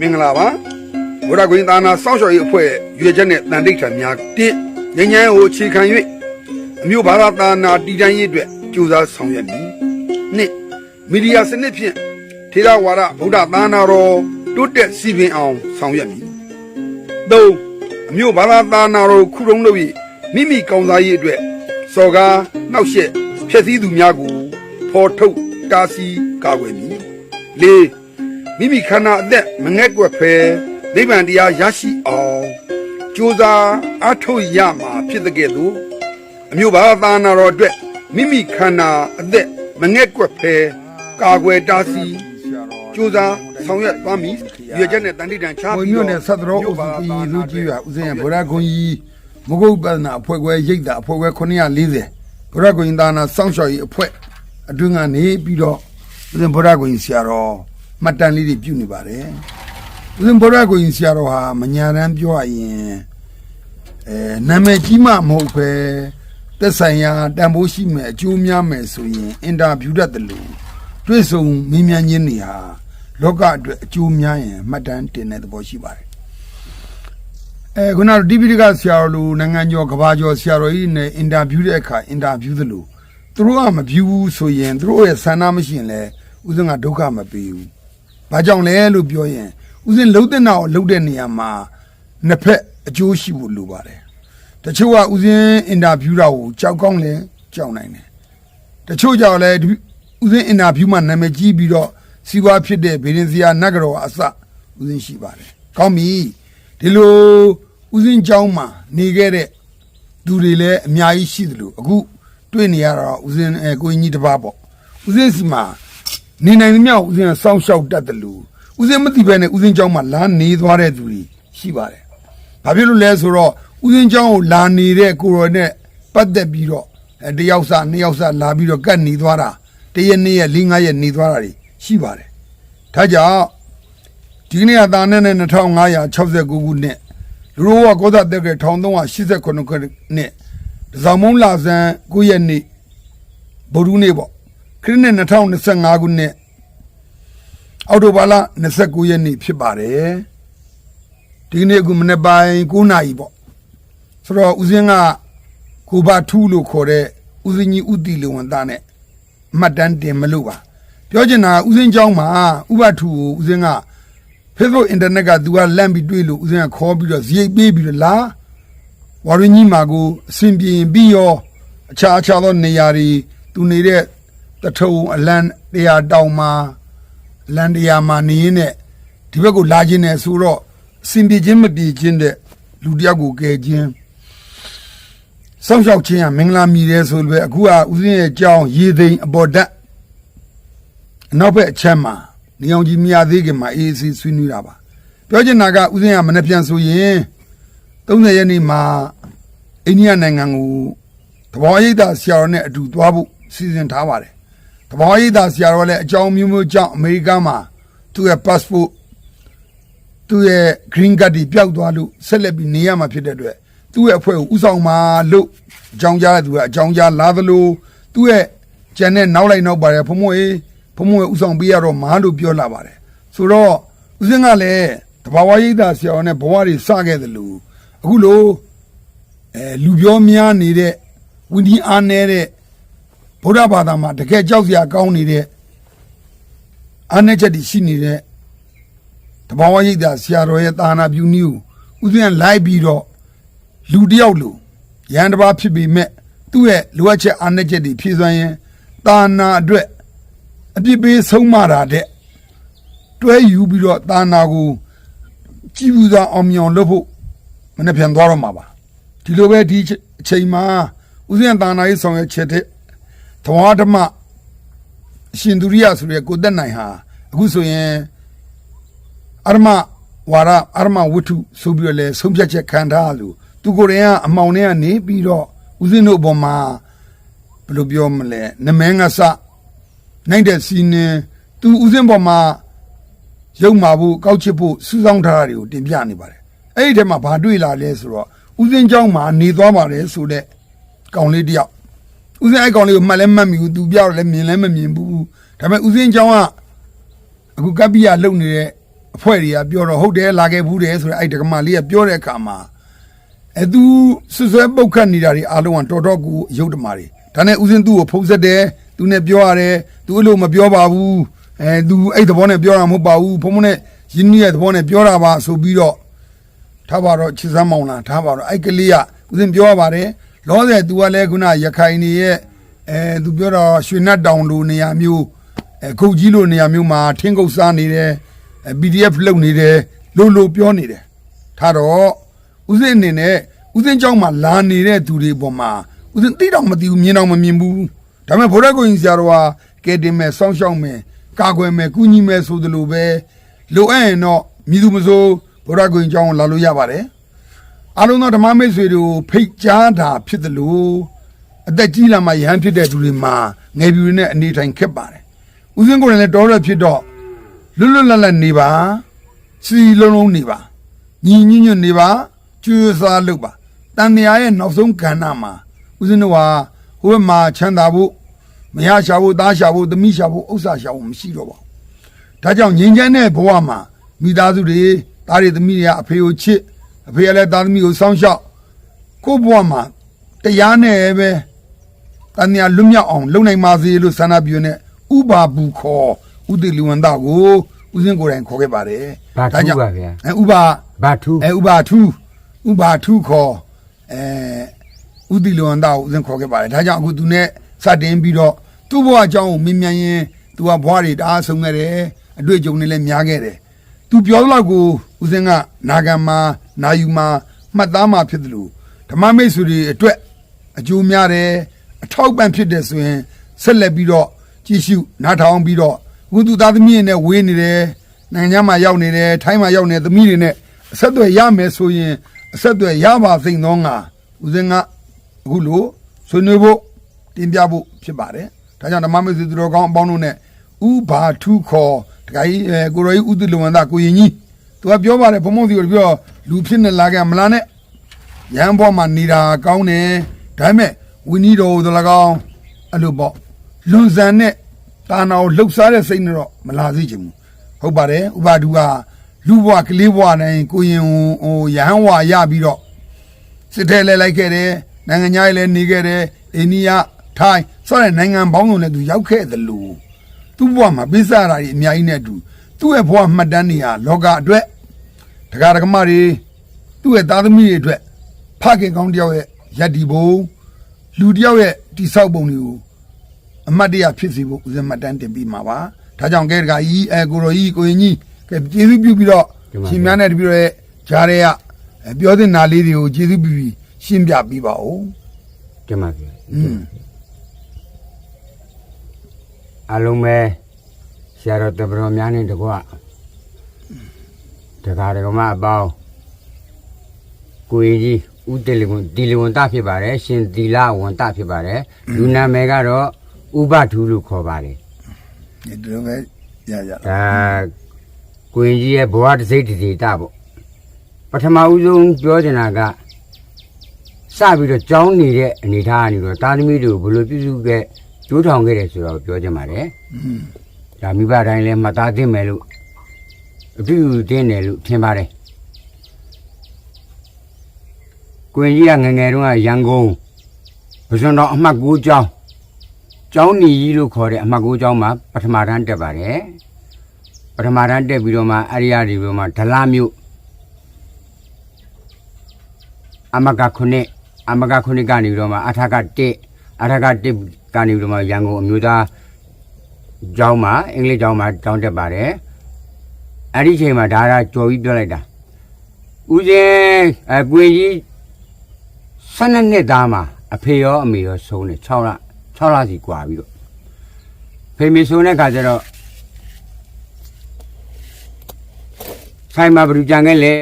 မင်္ဂလာပါဘုရားကွင်သာနာစောင့်ရှောက်ရေးအဖွဲ့ရွေချက်နဲ့တန်တိတ်ထံများတစ်ငញ្ញမ်းကိုခြေခံ၍အမျိုးဘာသာသာနာတည်တံ့ရေးအတွက်ကြိုးစားဆောင်ရွက်မည်နှစ်မီဒီယာစနစ်ဖြင့်ထေရဝါဒဗုဒ္ဓသာနာတော်တိုးတက်စီပင်အောင်ဆောင်ရွက်မည်သုံးအမျိုးဘာသာသာနာတော်ခုတုံးလို့၍မိမိကောင်းစားရေးအတွက်စော်ကားနှောက်ယှက်ဖျက်ဆီးသူများကိုဖော်ထုတ်တားဆီးကာကွယ်မည်လေး မိမိခန္ဓာအသက်မငဲ့ကွက်ဖဲနိဗ္ဗာန်တရားရရှိအောင်ကြိုးစားအားထုတ်ရမှာဖြစ်တဲ့ကဲ့သို့အမျိုးဘာသာနာတော်အတွက်မိမိခန္ဓာအသက်မငဲ့ကွက်ဖဲကာကွယ်တားဆီးကြိုးစားဆောင်ရွက်သွားမည်ရည်ချက်နဲ့တန်တိတန်ချဝေပြီးမြို့နယ်ဆက်တော်အုပ်စုပြည်သူကြီးရဦးစင်းရဗုဒ္ဓဂုံကြီးမဂုတ်ပဒနာအဖွဲ့ခွဲရိတ်တာအဖွဲ့ခွဲ940ဗုဒ္ဓဂုံသာနာစောင့်ရှောက်ရေးအဖွဲ့အတွင်းကနေပြီးတော့ဦးစင်းဗုဒ္ဓဂုံဆရာတော် မှတ်တမ်းလေးတွေပြုနေပါတယ်ဦးစင်းဗုဒ္ဓဂုံဆရာတော်ဟာမညာတမ်းပြောရရင်အဲနာမည်ကြီးမှမဟုတ်ပဲသက်ဆိုင်ရာတန်ဖိုးရှိမယ်အကျိုးများမယ်ဆိုရင်အင်တာဗျူးတတ်တယ်လို့တွေ့ဆုံမင်းမြန်ချင်းတွေဟာလောကအတွက်အကျိုးများရင်မှတ်တမ်းတင်တဲ့သဘောရှိပါတယ်အဲခုနကဒီပီဒီကဆရာတော်လူနိုင်ငံကျော်ကဘာကျော်ဆရာတော်ကြီးနဲ့အင်တာဗျူးတဲ့အခါအင်တာဗျူးသလိုသူတို့ကမဗျူးဘူးဆိုရင်သူတို့ရဲ့ဆန္ဒမရှိရင်လည်းဥစဉ်ကဒုက္ခမပေးဘူး။ ဘာကြောင့်လဲလို့ပြောရင်ဥစဉ်လှုပ်တဲ့နာကိုလှုပ်တဲ့နေရာမှာနှစ်ဖက်အကျိုးရှိဖို့လိုပါတယ်။တချို့ကဥစဉ်အင်တာဗျူးတာကိုကြောက်ကောင်းလဲကြောက်နိုင်တယ်။တချို့ကြောင့်လည်းဒီဥစဉ်အင်တာဗျူးမှာနာမည်ကြီးပြီးတော့စီးပွားဖြစ်တဲ့ဗေဒင်စရာနတ်ကတော်အစဥစဉ်ရှိပါတယ်။ကောင်းပြီဒီလိုဥစဉ်ကျောင်းမှာနေခဲ့တဲ့သူတွေလည်းအများကြီးရှိသလိုအခုတွေ့နေရတော့ဥစဉ်အဲကိုကြီးတစ်ပါးပေါ့ဥစဉ်စီမှာ နေနိုင်သမျှဥစဉ်စောင့်ရှောက်တတ်တယ်လို့ဥစဉ်မသိဘဲနဲ့ဥစဉ်ကျောင်းမှာလာနေသွားတဲ့သူတွေရှိပါတယ်။ဘာဖြစ်လို့လဲဆိုတော့ဥစဉ်ကျောင်းကိုလာနေတဲ့ကိုရောနဲ့ပတ်သက်ပြီးတော့အဲတယောက်စားနှစ်ယောက်စားလာပြီးတော့ကတ်နေသွားတာတရက်နေ့ရက်၄၅ရက်နေသွားတာတွေရှိပါတယ်။ဒါကြောင့်ဒီကနေ့ကတာနဲ့နဲ့2569ခုနှစ်လူတော်ကကောသတက်က1389ခုနှစ်ဒဇောင်မုံလာဇန်9ရက်နေ့ဗုဒ္ဓနေ့ပေါ့ ခရစ်နှစ်2025ခုနှစ်အောက်တိုဘာလ29ရက်နေ့ဖြစ်ပါတယ်ဒီကနေ့အခုမနေ့ပိုင်း9နာရီပေါ့ဆိုတော့ဦးစင်းကကိုဘာထူးလို့ခေါ်တဲ့ဦးစင်းကြီးဥတီလဝန်သားနဲ့အမှတ်တမ်းတင်မလို့ပါပြောချင်တာဦးစင်းเจ้าမှာဥပထူကိုဦးစင်းက Facebook internet ကသူကလန့်ပြီးတွေ့လို့ဦးဇင်းကခေါ်ပြီးတော့ဇရိတ်ပေးပြီးတော့လာဝါရင်းကြီးမှာကိုအဆင်ပြေရင်ပြီးရောအခြားအခြားသောနေရာတွေသူနေတဲ့ တထုံအလန်းတရားတောင်မှာအလန်းတရားမှာနေရင်းနဲ့ဒီဘက်ကိုလာခြင်းနဲ့ဆိုတော့အဆင်ပြေခြင်းမပြေခြင်းတဲ့လူတစ်ယောက်ကိုကယ်ခြင်းစောင့်ရှောက်ခြင်းကမင်္ဂလာမြည်တယ်ဆိုလို့ပဲအခုကဦးဇင်းရဲ့အကြောင်းရေသိမ်းအပေါ်ဓာတ်အနောက်ဘက်အချက်မှာနေအောင်ကြီးမြာသေးခင်မှာအေးအေးဆေးဆွေးနွေးတာပါပြောချင်တာကဥစဉ်ကမနေ့ပြန်ဆိုရင်30ရက်နေ့မှာအိန္ဒိယနိုင်ငံကိုသဘောရိပ်သာဆရာတော်နဲ့အတူသွားဖို့စီစဉ်ထားပါတယ် သဘောရိပ်သာဆရာတော်လည်းအကြောင်းမျိုးမျိုးကြောင့်အမေရိကန်မှာသူ့ရဲ့ passport သူ့ရဲ့ green card တွေပျောက်သွားလို့ဆက်လက်ပြီးနေရမှာဖြစ်တဲ့အတွက်သူ့ရဲ့အဖွဲ့ကိုဥဆောင်မှာလို့အကြောင်းကြားတဲ့သူကအကြောင်းကြားလာသလိုသူ့ရဲ့ကျန်တဲ့နောက်လိုက်နောက်ပါတယ်ဖုံမွေဖုံမွေဥဆောင်ပေးရတော့မာလို့ပြောလာပါတယ်ဆိုတော့ဦးစင်းကလည်းတဘာဝရိပ်သာဆရာတော်နဲ့ဘဝတွေစခဲ့တယ်လို့အခုလို့အဲလူပြောများနေတဲ့ဝိနည်းအားနေတဲ့ ဗုဒ္ဓဘာသာမှာတကယ်ကြောက်စရာကောင်းနေတဲ့အားနည်းချက်တွေရှိနေတဲ့တဘာဝရိတ်တာဆရာတော်ရဲ့တာနာပြုနည်းကိုဥစဉ်လိုက်ပြီးတော့လူတစ်ယောက်လူရန်တစ်ပါးဖြစ်ပေမဲ့သူ့ရဲ့လိုအပ်ချက်အားနည်းချက်တွေဖြည့်စွမ်းရင်တာနာအတွက်အပြစ်ပေးဆုံးမတာတဲ့တွဲယူပြီးတော့တာနာကိုကြည်ဘူးသာအောင်မြောင်လုပ်ဖို့မနေ့ပြန်သွားတော့မှာပါဒီလိုပဲဒီအချိန်မှာဥစဉ်တာနာရေးဆောင်ရွက်ချက်တဲ့ သဝဓမ္မအရှင်သူရိယဆိုတဲ့ကိုသက်နိုင်ဟာအခုဆိုရင် အရမဝါရအရမဝတ္ထုဆိုပြီးတော့လဲဆုံးဖြတ်ချက်ခံထားလို့သူကိုယ်တိုင်ကအမောင်ထဲကနေပြီးတော့ဦးဇင်းတို့အပေါ်မှာဘယ်လိုပြောမလဲနမဲငါစနိုင်တဲ့စီနင်းသူဦးဇင်းပေါ်မှာရုံမာဖို့ကောက်ချစ်ဖို့စူးစောင်းထားတာတွေကိုတင်ပြနေပါတယ်အဲ့ဒီထဲမှာဘာတွေ့လာလဲဆိုတော့ဦးဇင်းเจ้าမှာနေသွားပါတယ်ဆိုတဲ့ကောင်လေးတယောက် ဦးစင်းအဲ့ကောင်လေးကိုမှတ်လဲမှတ်မိဘူးသူပြောက်လဲမြင်လဲမမြင်ဘူးဒါပေမဲ့ဦးစင်းကျောင်းကအခုကပ္ပိယလုံနေတဲ့အဖွဲ့တွေကပြောတော့ဟုတ်တယ်လာခဲ့ဘူးတယ်ဆိုတော့အဲ့ဒကမာလေးကပြောတဲ့အခါမှာအဲသူဆွဆွဲပုတ်ခတ်နေတာတွေအားလုံးကတော်တော်ကိုရုပ်တမာတွေဒါနဲ့ဦးစင်းသူ့ကိုဖုံးဆက်တယ်သူနဲ့ပြောရတယ်သူအဲ့လိုမပြောပါဘူးအဲသူအဲ့သဘောနဲ့ပြောတာမဟုတ်ပါဘူးဖုံးဖုံးနဲ့ရင်းနှီးတဲ့သဘောနဲ့ပြောတာပါဆိုပြီးတော့ထားပါတော့ချစ်စမ်းမောင်လားထားပါတော့အဲ့ကလေးကဦးစင်းပြောရပါတယ် လောဆယ် तू ကလည်းခုနရခိုင်နေရဲ့အဲ तू ပြောတော့ရွှေနတ်တောင်လိုနေရာမျိုးအဲခုတ်ကြီးလိုနေရာမျိုးမှာထင်းကုတ်စားနေတယ်အဲ PDF လုပ်နေတယ်လို့လို့ပြောနေတယ်ထားတော့ဦးစင်အနေနဲ့ဦးစင်เจ้าမှာလာနေတဲ့သူတွေပေါ်မှာဦးစင်သိတော့မသိဘူးမြင်တော့မမြင်ဘူးဒါပေမဲ့ဗိုလ်ရကိုရင်ဆရာတော်ကကဲတင်မဲ့စောင်းရှောက်မဲ့ကာကွယ်မဲ့ကုညီမဲ့ဆိုသလိုပဲလိုအပ်ရင်တော့မြည်သူမစိုးဗိုလ်ရကိုရင်เจ้าကိုလာလို့ရပါတယ် အလုံးသောဓမ္မမိတ်ဆွေတို့ဖိတ်ကြားတာဖြစ်တယ်လို့အသက်ကြီးလာမှယဟန်ဖြစ်တဲ့သူတွေမှာငယ်ပြူတွေနဲ့အနေထိုင်ခက်ပါတယ်။ဦးစင်းကိုယ်တိုင်လည်းတော်တော်ဖြစ်တော့လွတ်လွတ်လပ်လပ်နေပါစီလုံးလုံးနေပါညီညွတ်ညွတ်နေပါကျွေးစားလုပ်ပါတန်မြာရဲ့နောက်ဆုံးကဏ္ဍမှာဦးစင်းတို့ဟာဟိုဘက်မှာချမ်းသာဖို့မရရှာဖို့သားရှာဖို့သမီးရှာဖို့ဥစ္စာရှာဖို့မရှိတော့ပါဘူးဒါကြောင့်ငြိမ်းချမ်းတဲ့ဘဝမှာမိသားစုတွေသားတွေသမီးတွေကအဖေကိုချစ် အဖေကလည်းသားသမီးကိုစောင့်ရှောက်ကိုယ့်ဘဝမှာတရားနဲ့ပဲတန်မြလွတ်မြောက်အောင်လုပ်နိုင်ပါစေလို့ဆန္ဒပြုနေဥပါဘူခေါ်ဥတိလူဝန္တကိုဦးစင်းကိုယ်တိုင်ခေါ်ခဲ့ပါတယ်ဘာထူးပါဗျာအဲဥပါဘာထူးအဲဥပါထူးဥပါထူးခေါ်အဲဥတိလူဝန္တကိုဦးစင်းခေါ်ခဲ့ပါတယ်ဒါကြောင့်အခုသူနဲ့စတင်ပြီးတော့သူ့ဘဝအကြောင်းကိုမြင်မြန်ရင်သူကဘဝတွေတအားဆုံးခဲ့တယ်အတွေ့အကြုံတွေလည်းများခဲ့တယ်သူပြောတော့ကို ဦးစင်းကနာဂံမှာနာယူမှာမှတ်သားမှာဖြစ်တယ်လို့ဓမ္မမိတ်ဆွေတွေအတွက်အကျိုးများတယ်အထောက်ပံ့ဖြစ်တယ်ဆိုရင်ဆက်လက်ပြီးတော့ကြည့်ရှုနားထောင်ပြီးတော့ဝိသုသားသမီးတွေနဲ့ဝေးနေတယ်နိုင်ငံခြားမှာရောက်နေတယ်ထိုင်းမှာရောက်နေတဲ့သမီးတွေနဲ့အဆက်အသွယ်ရမယ်ဆိုရင်အဆက်အသွယ်ရပါစိမ့်သောငါဦးစင်းကအခုလို့ဆွေးနွေးဖို့တင်ပြဖို့ဖြစ်ပါတယ်ဒါကြောင့်ဓမ္မမိတ်ဆွေသူတော်ကောင်းအပေါင်းတို့နဲ့ဥဘာထုခေါ်တခါကြီးအဲကိုရောကြီးဥဒ္ဒလဝန္တကိုရင်ကြီး သူကပြောပါတယ်ဘုံမုံစီကိုပြောလူဖြစ်နေလာကြမလားနဲ့ရဟန်းဘောမှာနေတာကောင်းတယ်ဒါပေမဲ့ဝိနည်းတော်ဟူသလကောင်းအဲ့လိုပေါ့လွန်ဆန်တဲ့တာနာကိုလှုပ်ရှားတဲ့စိတ်နဲ့တော့မလာစေချင်ဘူးဟုတ်ပါတယ်ဥပါဒုကလူဘဝကလေးဘဝတိုင်းကိုရင်ဟိုဟိုရဟန်းဝါရပြီးတော့စစ်ထဲလဲလိုက်ခဲ့တယ်နိုင်ငံခြားရေးလဲနေခဲ့တယ်အိန္ဒိယထိုင်းစတဲ့နိုင်ငံပေါင်းစုံနဲ့သူရောက်ခဲ့တယ်လို့သူ့ဘဝမှာပိစရာတွေအများကြီးနဲ့အတူသူ့ရဲ့ဘဝမှတ်တမ်းတွေဟာလောကအတွက် တရားဓမ္မတွေသူ့ရဲ့သားသမီးတွေအတွက်ဖခင်ကောင်းတယောက်ရဲ့ယက်ဒီဘုံလူတယောက်ရဲ့တိဆောက်ပုံတွေကိုအမတ်တရဖြစ်စီဖို့ဦးဇင်းမတ်တန်းတင်ပြီးမှာပါဒါကြောင့်ကဲတကကြီးအဲကိုရောကြီးကိုရင်ကြီးကဲကျေးဇူးပြုပြီးတော့ရှင်များနဲ့တပြည့်ရဲ့ဂျားရဲကအဲပြောတဲ့နာလေးတွေကိုကျေးဇူးပြုပြီးရှင်းပြပြီးပါဦးတင်ပါဗျာอืมအလုံးပဲဆရာတော်တပတော်များနေတကွ တကားတကမအပေါင်းကိုရင်ကြီးဦးတေလဝန်တီလဝန်တဖြစ်ပါတယ်ရှင်သီလဝန်တဖြစ်ပါတယ်လူနာမည်ကတော့ဥပထူးလို့ခေါ်ပါတယ်ဒီလိုပဲရရဒါကိုရင်ကြီးရဲ့ဘဝတစ်စိတ်တစ်စီတာပေါ့ပထမဦးဆုံးပြောချင်တာကစပြီးတော့ကြောင်းနေတဲ့အနေထားကနေတော့တာသမီတို့ဘယ်လိုပြုစုခဲ့ကျိုးထောင်ခဲ့တယ်ဆိုတော့ပြောချင်ပါတယ်อืมဒါမိဘတိုင်းလည်းမှတ်သားသင့်မယ်လို့ အပြုတင်းတယ်လို့ထင်ပါတယ်ကိုရင်ကြီးကငယ်ငယ်တုန်းကရန်ကုန်ပဇွန်တော်အမှတ်9ကျောင်းကျောင်းညီကြီးလို့ခေါ်တဲ့အမှတ်9ကျောင်းမှာပထမတန်းတက်ပါတယ်ပထမတန်းတက်ပြီးတော့မှအရိယာဒီပြီးတော့မှဒလာမြို့အမကခုနှစ်အမကခုနှစ်ကနေပြီးတော့မှအထက1အထက1ကနေပြီးတော့မှရန်ကုန်အမျိုးသားကျောင်းမှာအင်္ဂလိပ်ကျောင်းမှာကျောင်းတက်ပါတယ် အဲ့ဒီအချိန်မှာဒါကကြော်ပြီးပြောလိုက်တာဦးစင်းအကွေကြီး12နှစ်သားမှာအဖေရောအမေရောဆုံးတယ်6လ6လစီกว่าပြီးတော့ဖေမေဆုံးတဲ့ခါကျတော့ဆိုင်မှာဘယ်သူကြံခဲ့လဲ